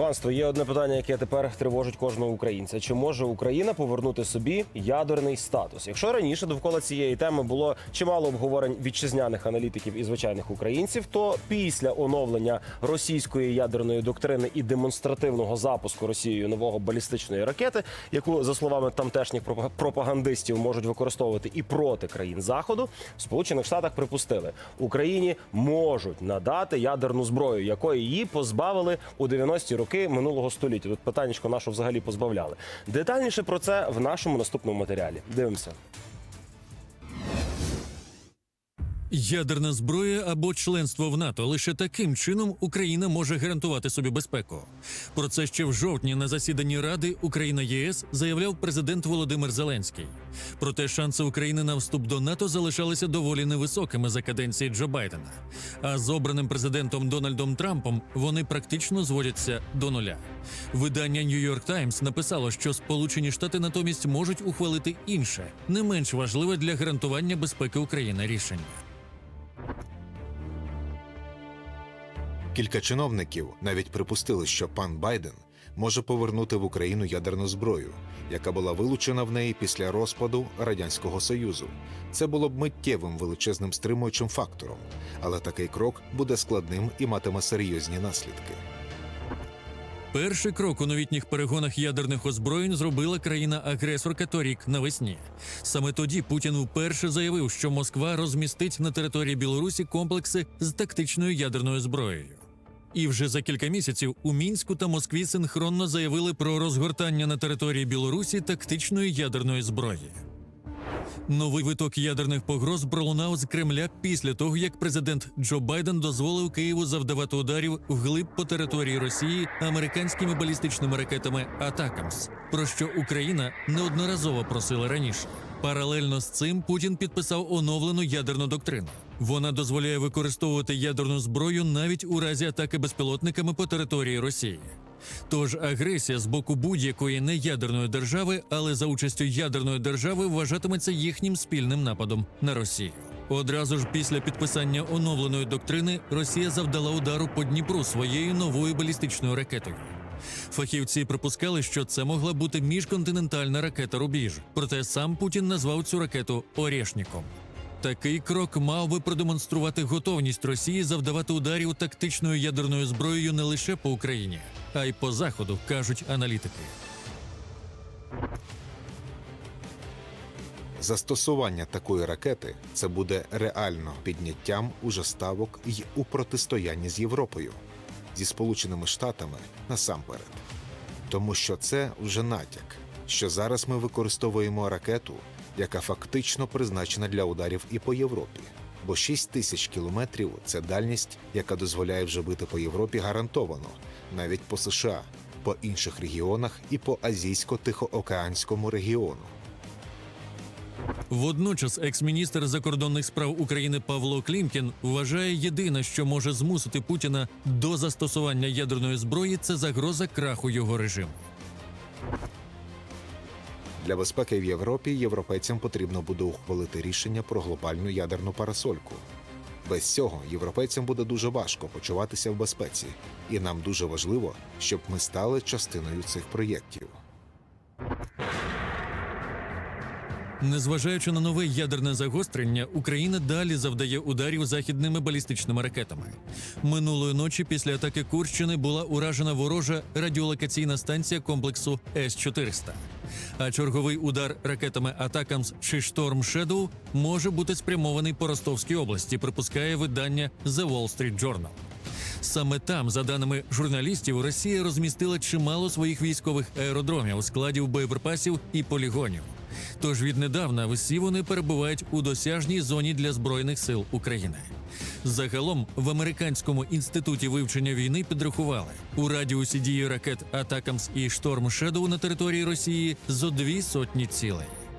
Панство, є одне питання, яке тепер тривожить кожного українця: чи може Україна повернути собі ядерний статус? Якщо раніше довкола цієї теми було чимало обговорень вітчизняних аналітиків і звичайних українців, то після оновлення російської ядерної доктрини і демонстративного запуску Росією нового балістичної ракети, яку за словами тамтешніх пропа- пропагандистів можуть використовувати і проти країн заходу, в Сполучених Штатах припустили, Україні можуть надати ядерну зброю, якої її позбавили у 90-ті роки минулого століття. Тут питаннячко нашу взагалі позбавляли. Детальніше про це в нашому наступному матеріалі. Дивимося. Ядерна зброя або членство в НАТО лише таким чином Україна може гарантувати собі безпеку. Про це ще в жовтні на засіданні Ради Україна ЄС заявляв президент Володимир Зеленський. Проте шанси України на вступ до НАТО залишалися доволі невисокими за каденції Джо Байдена. А з обраним президентом Дональдом Трампом вони практично зводяться до нуля. Видання York Times написало, що Сполучені Штати натомість можуть ухвалити інше, не менш важливе для гарантування безпеки України рішення. Кілька чиновників навіть припустили, що пан Байден може повернути в Україну ядерну зброю, яка була вилучена в неї після розпаду Радянського Союзу. Це було б миттєвим величезним стримуючим фактором, але такий крок буде складним і матиме серйозні наслідки. Перший крок у новітніх перегонах ядерних озброєнь зробила країна-агресорка торік навесні. Саме тоді Путін вперше заявив, що Москва розмістить на території Білорусі комплекси з тактичною ядерною зброєю. І вже за кілька місяців у мінську та Москві синхронно заявили про розгортання на території Білорусі тактичної ядерної зброї. Новий виток ядерних погроз пролунав з Кремля після того, як президент Джо Байден дозволив Києву завдавати ударів вглиб по території Росії американськими балістичними ракетами Атакамс, про що Україна неодноразово просила раніше. Паралельно з цим Путін підписав оновлену ядерну доктрину. Вона дозволяє використовувати ядерну зброю навіть у разі атаки безпілотниками по території Росії. Тож агресія з боку будь-якої неядерної держави, але за участю ядерної держави вважатиметься їхнім спільним нападом на Росію. Одразу ж після підписання оновленої доктрини Росія завдала удару по Дніпру своєю новою балістичною ракетою. Фахівці припускали, що це могла бути міжконтинентальна ракета Рубіж, проте сам Путін назвав цю ракету Орєшніком. Такий крок мав би продемонструвати готовність Росії завдавати ударів тактичною ядерною зброєю не лише по Україні, а й по заходу, кажуть аналітики. Застосування такої ракети це буде реально підняттям уже ставок й у протистоянні з Європою, зі Сполученими Штатами насамперед. Тому що це вже натяк, що зараз ми використовуємо ракету, яка фактично призначена для ударів і по Європі. Бо 6 тисяч кілометрів це дальність, яка дозволяє вже бити по Європі гарантовано, навіть по США, по інших регіонах і по азійсько-тихоокеанському регіону. Водночас, екс-міністр закордонних справ України Павло Клімкін вважає єдине, що може змусити Путіна до застосування ядерної зброї, це загроза краху його режиму. Для безпеки в Європі європейцям потрібно буде ухвалити рішення про глобальну ядерну парасольку. Без цього європейцям буде дуже важко почуватися в безпеці, і нам дуже важливо, щоб ми стали частиною цих проєктів. Незважаючи на нове ядерне загострення, Україна далі завдає ударів західними балістичними ракетами. Минулої ночі після атаки Курщини була уражена ворожа радіолокаційна станція комплексу С-400. А черговий удар ракетами Атакамс чи Шторм Shadow може бути спрямований по Ростовській області, припускає видання The Wall Street Journal. Саме там, за даними журналістів, Росія розмістила чимало своїх військових аеродромів, складів боєприпасів і полігонів. Тож віднедавна всі вони перебувають у досяжній зоні для збройних сил України. Загалом в американському інституті вивчення війни підрахували у радіусі дії ракет Атакамс і Шторм Шедоу на території Росії зо дві сотні цілей.